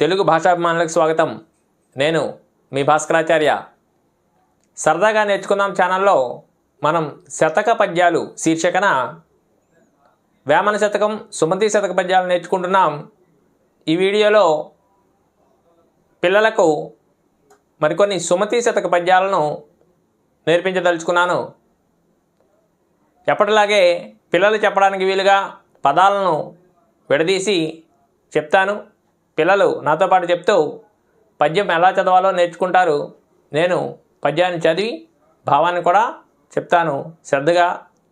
తెలుగు భాషాభిమానులకు స్వాగతం. నేను మీ భాస్కరాచార్య. సరదాగా నేర్చుకుందాం ఛానల్లో మనం శతక పద్యాలు శీర్షికన వేమన శతకం సుమతి శతక పద్యాలు నేర్చుకుంటున్నాం. ఈ వీడియోలో పిల్లలకు మరికొన్ని సుమతి శతక పద్యాలను నేర్పించదలుచుకున్నాను. ఎప్పటిలాగే పిల్లలు చెప్పడానికి వీలుగా పదాలను విడదీసి చెప్తాను. పిల్లలు నాతో పాటు చెప్తూ పద్యం ఎలా చదవాలో నేర్చుకుంటారు. నేను పద్యాన్ని చదివి భావాన్ని కూడా చెప్తాను. శ్రద్ధగా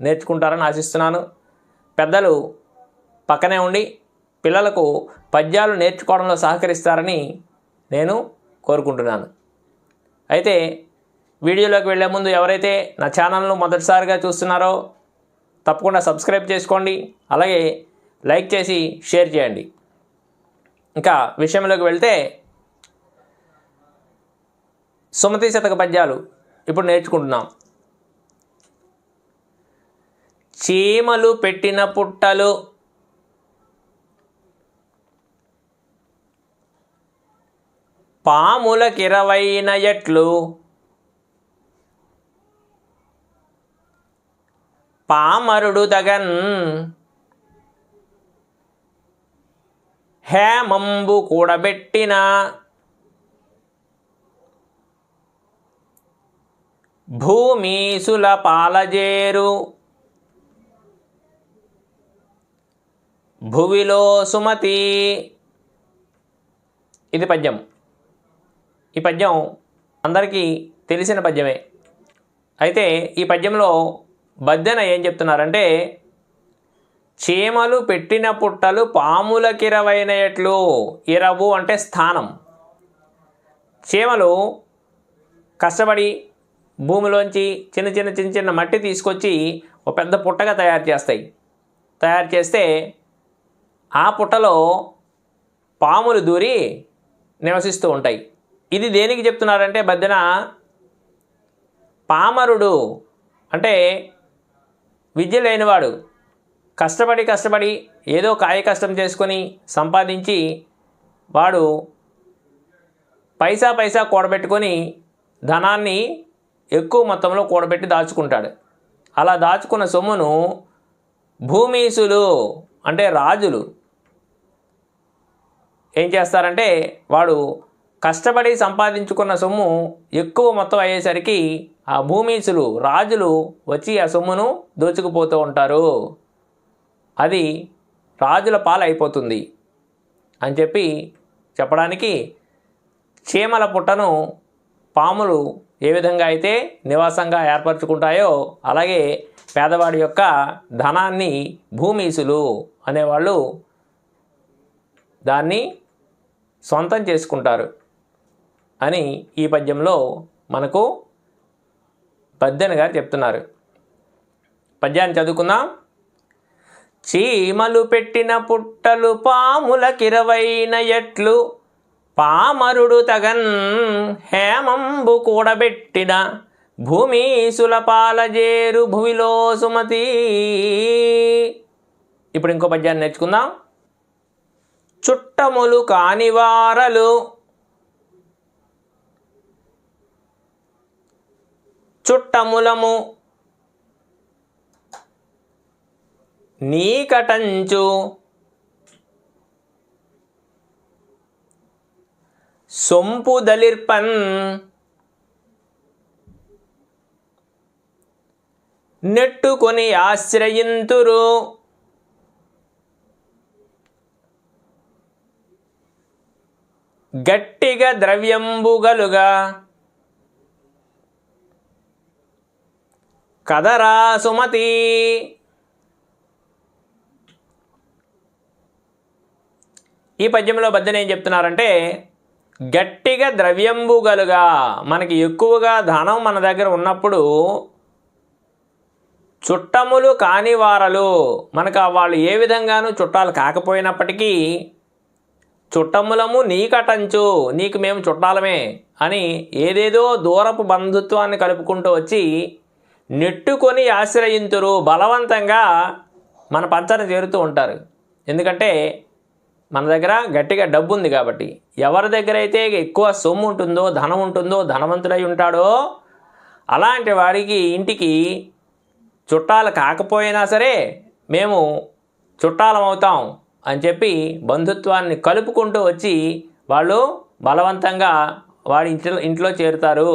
నేర్చుకుంటారని ఆశిస్తున్నాను. పెద్దలు పక్కనే ఉండి పిల్లలకు పద్యాలు నేర్చుకోవడంలో సహకరిస్తారని నేను కోరుకుంటున్నాను. అయితే వీడియోలోకి వెళ్ళే ముందు ఎవరైతే నా ఛానల్ను మొదటిసారిగా చూస్తున్నారో తప్పకుండా సబ్స్క్రైబ్ చేసుకోండి. అలాగే లైక్ చేసి షేర్ చేయండి. ఇంకా విషయంలోకి వెళ్తే సుమతి శతక పద్యాలు ఇప్పుడు నేర్చుకుంటున్నాం. చీమలు పెట్టిన పుట్టలు. పాములకిరవైన ఎట్లు. పామరుడు తగన్ హేమంబు కూడబెట్టిన. భూమీసుల పాలజేరు. భువిలో సుమతి. ఇది పద్యం. ఈ పద్యం అందరికీ తెలిసిన పద్యమే. అయితే ఈ పద్యంలో బద్దెన ఏం చెప్తున్నారంటే చీమలు పెట్టిన పుట్టలు పాములకిరవైనట్లు. ఇరవు అంటే స్థానం. చీమలు కష్టపడి భూమిలోంచి చిన్న చిన్న చిన్న చిన్న మట్టి తీసుకొచ్చి ఒక పెద్ద పుట్టగా తయారు చేస్తాయి. తయారు చేస్తే ఆ పుట్టలో పాములు దూరి నివసిస్తూ ఉంటాయి. ఇది దేనికి చెప్తున్నారంటే బద్దెన పామరుడు అంటే విద్య లేనివాడు కష్టపడి కష్టపడి ఏదో కాయ కష్టం చేసుకొని సంపాదించి వాడు పైసా పైసా కూడబెట్టుకొని ధనాన్ని ఎక్కువ మొత్తంలో కూడబెట్టి దాచుకుంటాడు. అలా దాచుకున్న సొమ్మును భూమీసులు అంటే రాజులు ఏం చేస్తారంటే వాడు కష్టపడి సంపాదించుకున్న సొమ్ము ఎక్కువ మొత్తం అయ్యేసరికి ఆ భూమీసులు రాజులు వచ్చి ఆ సొమ్మును దోచుకుపోతూ ఉంటారు. అది రాజుల పాలైపోతుంది అని చెప్పి చెప్పడానికి చీమల పుట్టను పాములు ఏ విధంగా అయితే నివాసంగా ఏర్పరచుకుంటాయో అలాగే పేదవాడి యొక్క ధనాన్ని భూమీసులు అనేవాళ్ళు దాన్ని సొంతం చేసుకుంటారు అని ఈ పద్యంలో మనకు పద్దెన గారు చెప్తున్నారు. పద్యాన్ని చదువుకుందాం. చీమలు పెట్టిన పుట్టలు పాములకిరవైన ఎట్లు. పామరుడు తగన్ హేమంబు కూడబెట్టిన భూమీసుల పాలజేరు భువిలో సుమతి. ఇప్పుడు ఇంకో పద్యాన్ని నేర్చుకుందాం. చుట్టములు కానివారలు చుట్టములము నీకటంచు. సొంపు దలిర్పన్ నెట్టుకొని ఆశ్రయింతురు. గట్టిగా ద్రవ్యంబుగలుగా. కదరా సుమతి. ఈ పద్యంలో బద్దెన ఏం చెప్తున్నారంటే గట్టిగా ద్రవ్యంబుగలుగా మనకి ఎక్కువగా ధనం మన దగ్గర ఉన్నప్పుడు చుట్టములు కాని వారలు మనకు వాళ్ళు ఏ విధంగానూ చుట్టాలు కాకపోయినప్పటికీ చుట్టములము నీకటంచు నీకు మేము చుట్టాలమే అని ఏదేదో దూరపు బంధుత్వాన్ని కలుపుకుంటూ వచ్చి నెట్టుకొని ఆశ్రయింతురు బలవంతంగా మన పంచన చేరుతూ ఉంటారు. ఎందుకంటే మన దగ్గర గట్టిగా డబ్బు ఉంది కాబట్టి ఎవరి దగ్గర అయితే ఎక్కువ సొమ్ము ఉంటుందో ధనం ఉంటుందో ధనవంతుడై ఉంటాడో అలాంటి వాడికి ఇంటికి చుట్టాలు కాకపోయినా సరే మేము చుట్టాలం అవుతాం అని చెప్పి బంధుత్వాన్ని కలుపుకుంటూ వచ్చి వాళ్ళు బలవంతంగా వాడి ఇంట్లో ఇంట్లో చేరుతారు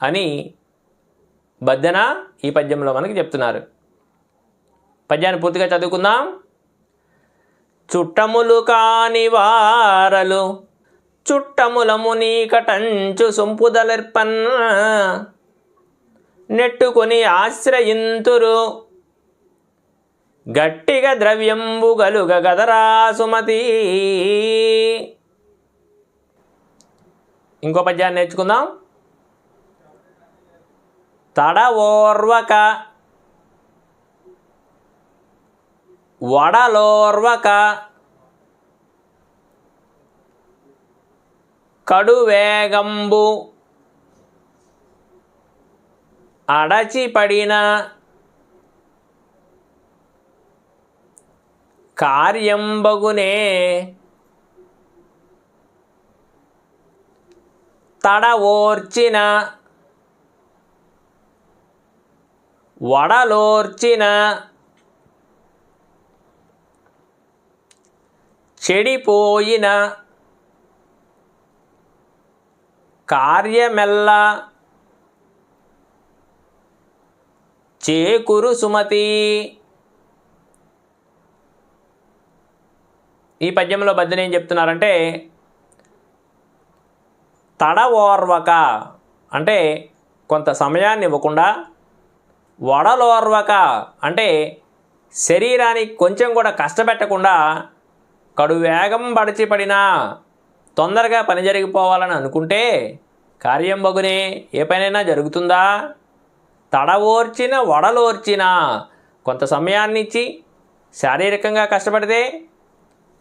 అని బద్దెన ఈ పద్యంలో మనకి చెప్తున్నారు. పద్యాన్ని పూర్తిగా చదువుకుందాం. చుట్టములు కాని వారలు చుట్టములము నీకటంచు సొంపుదలర్పన్. నెట్టుకొని ఆశ్రయింతురు గట్టిగా ద్రవ్యంబు గలుగ గదరా సుమతి. ఇంకో పద్యాన్ని నేర్చుకుందాం. తడ ఓర్వక వడలోర్వక కడువేగంబు అడచిపడిన కార్యంబగునే తడవోర్చిన వడలోర్చిన చెడిపోయిన కార్యమెల్ల చేకురు సుమతి. ఈ పద్యంలో బద్దని ఏం చెప్తున్నారంటే తడ ఓర్వక అంటే కొంత సమయాన్ని ఇవ్వకుండా వడలోర్వక అంటే శరీరానికి కొంచెం కూడా కష్టపెట్టకుండా కడు వేగం పడిచిపడినా తొందరగా పని జరిగిపోవాలని అనుకుంటే కార్యం బగునే ఏ పనైనా జరుగుతుందా? తడవోర్చిన వడలోర్చిన కొంత సమయాన్ని ఇచ్చి శారీరకంగా కష్టపడితే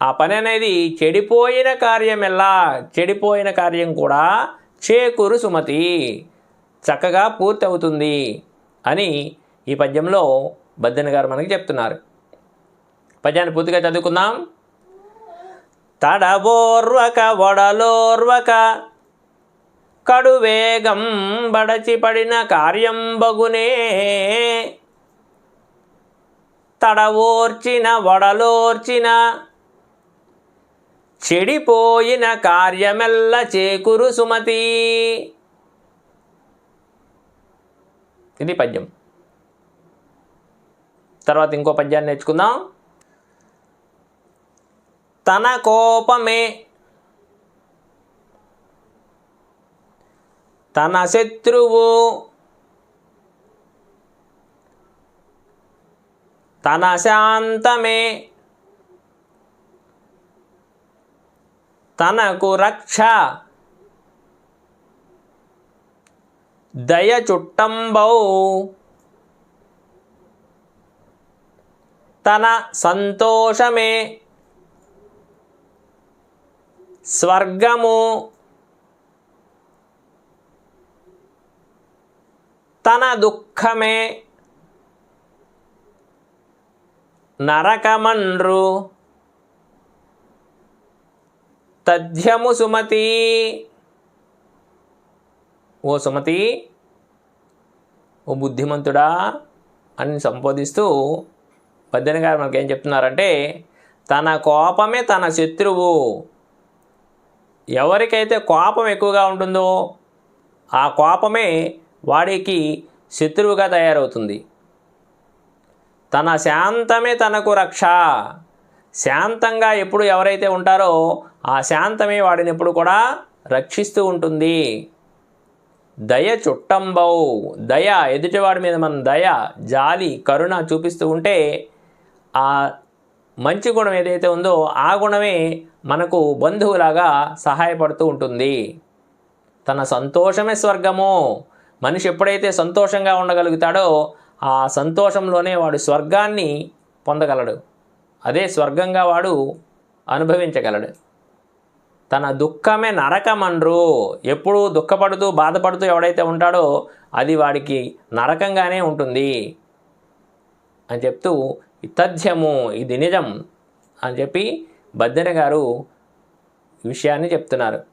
ఆ పని అనేది చెడిపోయిన కార్యం ఎలా చెడిపోయిన కార్యం కూడా చేకూరు సుమతి. చక్కగా పూర్తి అవుతుంది అని ఈ పద్యంలో బద్దెన గారు మనకి చెప్తున్నారు. పద్యాన్ని పూర్తిగా చదువుకుందాం. తడబోర్వక వడలోర్వక. కడువేగం బడచిపడిన కార్యం బగునే. తడవోర్చిన వడలోర్చిన. చెడిపోయిన కార్యమెల్ల చేకురు సుమతి. ఇది పద్యం. తర్వాత ఇంకో పద్యాన్ని నేర్చుకుందాం. తన కోపమే. తన శత్రువు. తన శాంతమే. తనకు రక్ష. దయ చుట్టంబౌ. తన సంతోషమే. స్వర్గము తన దుఃఖమే నరకమండ్రు. తథ్యము సుమతి. ఓ సుమతి ఓ బుద్ధిమంతుడా అని సంబోధిస్తూ పద్దెని గారు మనకేం చెప్తున్నారంటే తన కోపమే తన శత్రువు. ఎవరికైతే కోపం ఎక్కువగా ఉంటుందో ఆ కోపమే వాడికి శత్రువుగా తయారవుతుంది. తన శాంతమే తనకు రక్ష. శాంతంగా ఎప్పుడు ఎవరైతే ఉంటారో ఆ శాంతమే వాడిని ఎప్పుడు కూడా రక్షిస్తూ ఉంటుంది. దయ చుట్టంబౌ. దయ ఎదుటివాడి మీద మనం దయ జాలి కరుణ చూపిస్తూ ఉంటే ఆ మంచి గుణం ఏదైతే ఉందో ఆ గుణమే మనకు బంధువులాగా సహాయపడుతూ ఉంటుంది. తన సంతోషమే స్వర్గము. మనిషి ఎప్పుడైతే సంతోషంగా ఉండగలుగుతాడో ఆ సంతోషంలోనే వాడు స్వర్గాన్ని పొందగలడు. అదే స్వర్గంగా వాడు అనుభవించగలడు. తన దుఃఖమే నరకమండ్రు. ఎప్పుడు దుఃఖపడుతూ బాధపడుతూ ఎవడైతే ఉంటాడో అది వాడికి నరకంగానే ఉంటుంది అని చెప్తూ తథ్యము ఇది నిజం అని చెప్పి బద్దెన గారు విషయాన్ని చెప్తున్నారు.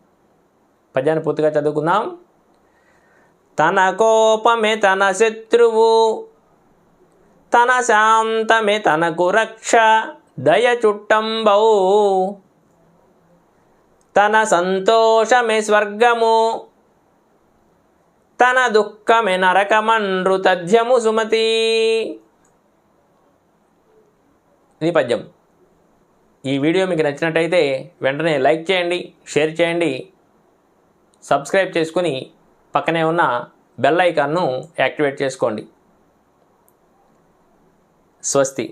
పద్యాన్ని పూర్తిగా చదువుకుందాం. తన కోపమే తన శత్రువు తన శాంతమే తనకు రక్ష దయ చుట్టంబవు తన సంతోషమే స్వర్గము తన దుఃఖమే నరకమండ్రు తథ్యము సుమతి. ఇది పద్యం. ఈ వీడియో మీకు నచ్చినట్టయితే వెంటనే లైక్ చేయండి షేర్ చేయండి సబ్స్క్రైబ్ చేసుకుని పక్కనే ఉన్న బెల్ ఐకాన్ను యాక్టివేట్ చేసుకోండి. స్వస్తి.